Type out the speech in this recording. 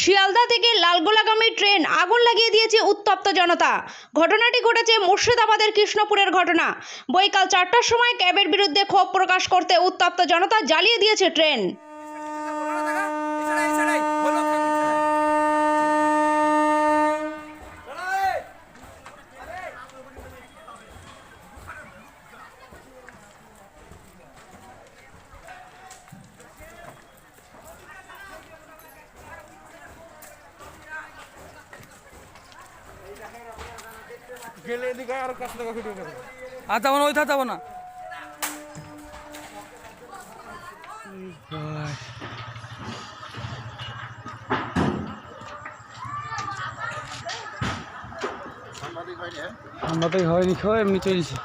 শিয়ালদা থেকে লালগোলাগামী ট্রেন আগুন লাগিয়ে দিয়েছে উত্তপ্ত জনতা। ঘটনাটি ঘটেছে মুর্শিদাবাদের কৃষ্ণপুরের ঘটনা। বৈকাল চারটার সময় ক্যাবের বিরুদ্ধে ক্ষোভ প্রকাশ করতে উত্তপ্ত জনতা জ্বালিয়ে দিয়েছে ট্রেন। গেলে এদিকে আর কাছ টাকা কেটে যাবে আর যাব না ওইটা যাব না। ঠান্ডাতেই হয়নি খো এমনি চলছে।